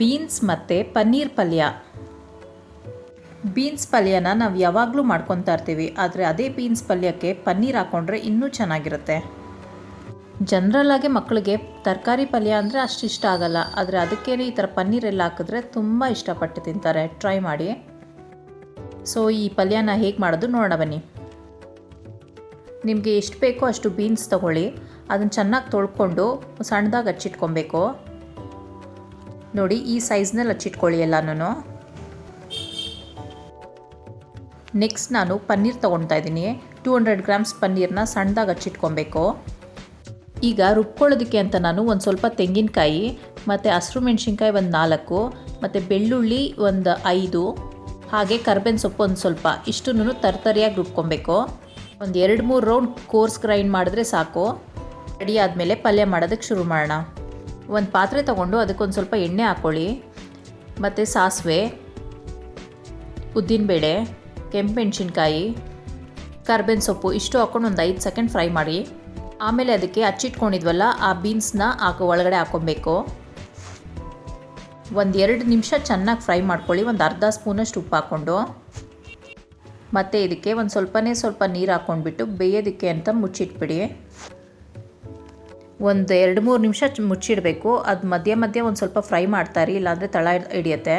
Beans ಮತ್ತು ಪನ್ನೀರ್ ಪಲ್ಯ. Beans ಪಲ್ಯನ ನಾವು ಯಾವಾಗಲೂ ಮಾಡ್ಕೊತಾ ಇರ್ತೀವಿ, ಆದರೆ ಅದೇ ಬೀನ್ಸ್ ಪಲ್ಯಕ್ಕೆ ಪನ್ನೀರ್ ಹಾಕ್ಕೊಂಡ್ರೆ ಇನ್ನೂ ಚೆನ್ನಾಗಿರುತ್ತೆ. ಜನರಲ್ಲಾಗಿ ಮಕ್ಕಳಿಗೆ ತರಕಾರಿ ಪಲ್ಯ ಅಂದರೆ ಅಷ್ಟು ಇಷ್ಟ ಆಗಲ್ಲ, ಆದರೆ ಅದಕ್ಕೇನೆ ಈ ಥರ ಪನ್ನೀರೆಲ್ಲ ಹಾಕಿದ್ರೆ ತುಂಬ ಇಷ್ಟಪಟ್ಟು ತಿಂತಾರೆ. ಟ್ರೈ ಮಾಡಿ. ಸೊ ಈ ಪಲ್ಯನ ಹೇಗೆ ಮಾಡೋದು ನೋಡೋಣ ಬನ್ನಿ. ನಿಮಗೆ ಎಷ್ಟು ಬೇಕೋ ಅಷ್ಟು ಬೀನ್ಸ್ ತೊಗೊಳ್ಳಿ ಅದನ್ನು ಚೆನ್ನಾಗಿ ತೊಳ್ಕೊಂಡು ಸಣ್ಣದಾಗಿ ಹಚ್ಚಿಟ್ಕೊಬೇಕು. ನೋಡಿ, ಈ ಸೈಜ್ನಲ್ಲಿ ಹಚ್ಚಿಟ್ಕೊಳ್ಳಿ ಎಲ್ಲನೂ ನೆಕ್ಸ್ಟ್ ನಾನು ಪನ್ನೀರ್ ತೊಗೊಳ್ತಾ ಇದ್ದೀನಿ. ಟೂ ಹಂಡ್ರೆಡ್ ಗ್ರಾಮ್ಸ್ ಪನ್ನೀರ್ನ ಸಣ್ಣದಾಗಿ ಹಚ್ಚಿಟ್ಕೊಬೇಕು. ಈಗ ರುಬ್ಕೊಳ್ಳೋದಕ್ಕೆ ಅಂತ ನಾನು ಒಂದು ಸ್ವಲ್ಪ ತೆಂಗಿನಕಾಯಿ, ಮತ್ತು ಹಸಿರು ಮೆಣಸಿನ್ಕಾಯಿ ಒಂದು ನಾಲ್ಕು, ಮತ್ತು ಬೆಳ್ಳುಳ್ಳಿ ಒಂದು ಐದು, ಹಾಗೆ ಕರ್ಬೇವಿನ ಸೊಪ್ಪು ಒಂದು ಸ್ವಲ್ಪ. ಇಷ್ಟನ್ನು ತರ್ತರಿಯಾಗಿ ರುಬ್ಕೊಬೇಕು. ಒಂದು ಎರಡು ಮೂರು ರೌಂಡ್ ಕೋರ್ಸ್ ಗ್ರೈಂಡ್ ಮಾಡಿದ್ರೆ ಸಾಕು. ರೆಡಿ ಆದಮೇಲೆ ಪಲ್ಯ ಮಾಡೋದಕ್ಕೆ ಶುರು ಮಾಡೋಣ. ಒಂದು ಪಾತ್ರೆ ತೊಗೊಂಡು ಅದಕ್ಕೊಂದು ಸ್ವಲ್ಪ ಎಣ್ಣೆ ಹಾಕ್ಕೊಳ್ಳಿ ಮತ್ತು ಸಾಸಿವೆ, ಉದ್ದಿನಬೇಳೆ ಕೆಂಪು ಮೆಣಸಿನ್ಕಾಯಿ ಕರ್ಬೇವಿನ ಸೊಪ್ಪು ಇಷ್ಟು ಹಾಕ್ಕೊಂಡು ಒಂದು ಐದು ಸೆಕೆಂಡ್ ಫ್ರೈ ಮಾಡಿ. ಆಮೇಲೆ ಅದಕ್ಕೆ ಹಚ್ಚಿಟ್ಕೊಂಡಿದ್ವಲ್ಲ ಆ ಬೀನ್ಸ್ನ ಹಾಕೋ ಒಳಗಡೆ ಹಾಕ್ಕೊಬೇಕು ಒಂದು ಎರಡು ನಿಮಿಷ ಚೆನ್ನಾಗಿ ಫ್ರೈ ಮಾಡ್ಕೊಳ್ಳಿ, ಒಂದು ಅರ್ಧ ಸ್ಪೂನಷ್ಟು ಉಪ್ಪು ಹಾಕ್ಕೊಂಡು ಮತ್ತು ಇದಕ್ಕೆ ಒಂದು ಸ್ವಲ್ಪನೇ ಸ್ವಲ್ಪ ನೀರು ಹಾಕ್ಕೊಂಡ್ಬಿಟ್ಟು ಬೇಯೋದಕ್ಕೆ ಅಂತ ಮುಚ್ಚಿಟ್ಬಿಡಿ. ಒಂದು ಎರಡು ಮೂರು ನಿಮಿಷ ಮುಚ್ಚಿಡಬೇಕು. ಅದು ಮಧ್ಯ ಮಧ್ಯ ಒಂದು ಸ್ವಲ್ಪ ಫ್ರೈ ಮಾಡ್ತಾರಿ ಇಲ್ಲಾಂದರೆ ತಳ ಹಿಡಿಯುತ್ತೆ.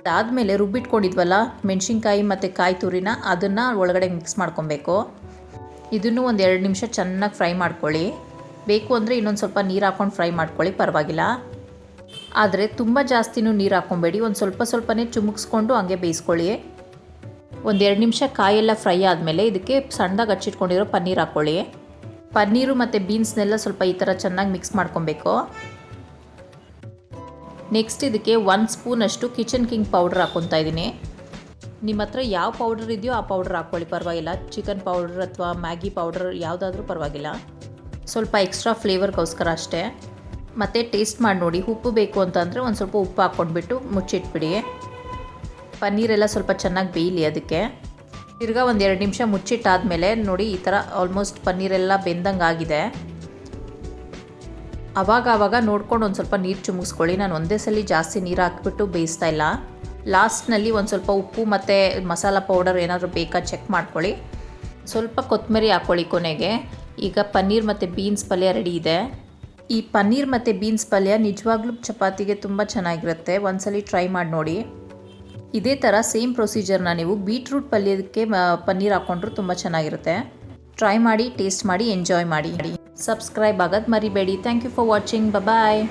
ಅದಾದಮೇಲೆ ರುಬ್ಬಿಟ್ಕೊಂಡಿದ್ವಲ್ಲ, ಮೆಣಸಿನ್ಕಾಯಿ ಮತ್ತು ಕಾಯಿ ತುರಿನ ಅದನ್ನು ಒಳಗಡೆ ಮಿಕ್ಸ್ ಮಾಡ್ಕೊಬೇಕು. ಇದನ್ನು ಒಂದು ಎರಡು ನಿಮಿಷ ಚೆನ್ನಾಗಿ ಫ್ರೈ ಮಾಡ್ಕೊಳ್ಳಿ. ಬೇಕು ಅಂದರೆ ಇನ್ನೊಂದು ಸ್ವಲ್ಪ ನೀರು ಹಾಕ್ಕೊಂಡು ಫ್ರೈ ಮಾಡ್ಕೊಳ್ಳಿ, ಪರವಾಗಿಲ್ಲ. ಆದರೆ ತುಂಬ ಜಾಸ್ತಿನೂ ನೀರು ಹಾಕ್ಕೊಬೇಡಿ ಒಂದು ಸ್ವಲ್ಪ ಸ್ವಲ್ಪನೇ ಚುಮುಕ್ಸ್ಕೊಂಡು ಹಂಗೆ ಬೇಯಿಸ್ಕೊಳ್ಳಿ. ಒಂದು ಎರಡು ನಿಮಿಷ ಕಾಯೆಲ್ಲ ಫ್ರೈ ಆದಮೇಲೆ ಇದಕ್ಕೆ ಸಣ್ಣದಾಗಿ ಹಚ್ಚಿಟ್ಕೊಂಡಿರೋ ಪನ್ನೀರ್ ಹಾಕ್ಕೊಳ್ಳಿ ಪನ್ನೀರು ಮತ್ತು ಬೀನ್ಸ್ನೆಲ್ಲ ಸ್ವಲ್ಪ ಈ ಥರ ಚೆನ್ನಾಗಿ ಮಿಕ್ಸ್ ಮಾಡ್ಕೊಬೇಕು. ನೆಕ್ಸ್ಟ್ ಇದಕ್ಕೆ ಒಂದು ಸ್ಪೂನಷ್ಟು ಕಿಚನ್ ಕಿಂಗ್ ಪೌಡ್ರ್ ಹಾಕ್ಕೊತಾ ಇದ್ದೀನಿ. ನಿಮ್ಮ ಹತ್ರ ಯಾವ ಪೌಡರ್ ಇದೆಯೋ ಆ ಪೌಡರ್ ಹಾಕ್ಕೊಳ್ಳಿ, ಪರವಾಗಿಲ್ಲ. ಚಿಕನ್ ಪೌಡರ್ ಅಥವಾ ಮ್ಯಾಗಿ ಪೌಡರ್ ಯಾವುದಾದ್ರೂ ಪರವಾಗಿಲ್ಲ. ಸ್ವಲ್ಪ ಎಕ್ಸ್ಟ್ರಾ ಫ್ಲೇವರ್ಗೋಸ್ಕರ ಅಷ್ಟೇ. ಮತ್ತು ಟೇಸ್ಟ್ ಮಾಡಿ ನೋಡಿ, ಉಪ್ಪು ಬೇಕು ಅಂತಂದರೆ ಒಂದು ಸ್ವಲ್ಪ ಉಪ್ಪು ಹಾಕ್ಕೊಂಡ್ಬಿಟ್ಟು ಮುಚ್ಚಿಟ್ಬಿಡಿ. ಪನ್ನೀರೆಲ್ಲ ಸ್ವಲ್ಪ ಚೆನ್ನಾಗಿ ಬೇಯಲಿ ಅದಕ್ಕೆ. ತಿರ್ಗಾ ಒಂದು ಎರಡು ನಿಮಿಷ ಮುಚ್ಚಿಟ್ಟಾದಮೇಲೆ ನೋಡಿ ಈ ಥರ ಆಲ್ಮೋಸ್ಟ್ ಪನ್ನೀರೆಲ್ಲ ಬೆಂದಂಗೆ ಆಗಿದೆ ಅವಾಗ ಆವಾಗ ನೋಡ್ಕೊಂಡು ಒಂದು ಸ್ವಲ್ಪ ನೀರು ಚುಮುಸ್ಕೊಳ್ಳಿ ನಾನು ಒಂದೇ ಸಲ ಜಾಸ್ತಿ ನೀರು ಹಾಕ್ಬಿಟ್ಟು ಬೇಯಿಸ್ತಾ ಇಲ್ಲ. ಲಾಸ್ಟ್ನಲ್ಲಿ ಒಂದು ಸ್ವಲ್ಪ ಉಪ್ಪು ಮತ್ತು ಮಸಾಲ ಪೌಡರ್ ಏನಾದರೂ ಬೇಕಾ ಚೆಕ್ ಮಾಡ್ಕೊಳ್ಳಿ. ಸ್ವಲ್ಪ ಕೊತ್ತಂಬರಿ ಹಾಕ್ಕೊಳ್ಳಿ ಕೊನೆಗೆ. ಈಗ ಪನ್ನೀರ್ ಮತ್ತು ಬೀನ್ಸ್ ಪಲ್ಯ ರೆಡಿ ಇದೆ. ಈ ಪನ್ನೀರ್ ಮತ್ತು ಬೀನ್ಸ್ ಪಲ್ಯ ನಿಜವಾಗ್ಲೂ ಚಪಾತಿಗೆ ತುಂಬ ಚೆನ್ನಾಗಿರುತ್ತೆ. ಒಂದ್ಸಲಿ ಟ್ರೈ ಮಾಡಿ ನೋಡಿ. ಇದೇ ಥರ ಸೇಮ್ ಪ್ರೊಸೀಜರ್ನ ನೀವು ಬೀಟ್ರೂಟ್ ಪಲ್ಯಕ್ಕೆ ಪನ್ನೀರ್ ಹಾಕ್ಕೊಂಡ್ರು ತುಂಬ ಚೆನ್ನಾಗಿರುತ್ತೆ. ಟ್ರೈ ಮಾಡಿ ಟೇಸ್ಟ್ ಮಾಡಿ ಎಂಜಾಯ್ ಮಾಡಿ. ಸಬ್ಸ್ಕ್ರೈಬ್ ಆಗೋದು ಮರಿಬೇಡಿ. Thank you for watching bye.